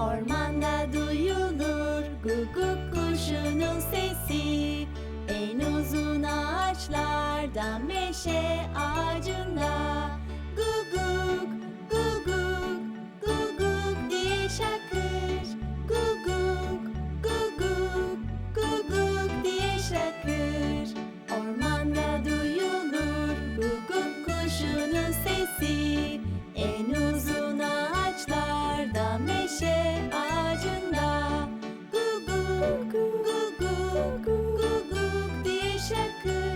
Ormanda duyulur guguk kuşunun sesi. En uzun ağaçlarda meşe ağacında. Guguk guguk guguk diye şakır. Guguk guguk guguk diye şakır. Ormanda duyulur guguk kuşunun sesi. En uzun Teşekkür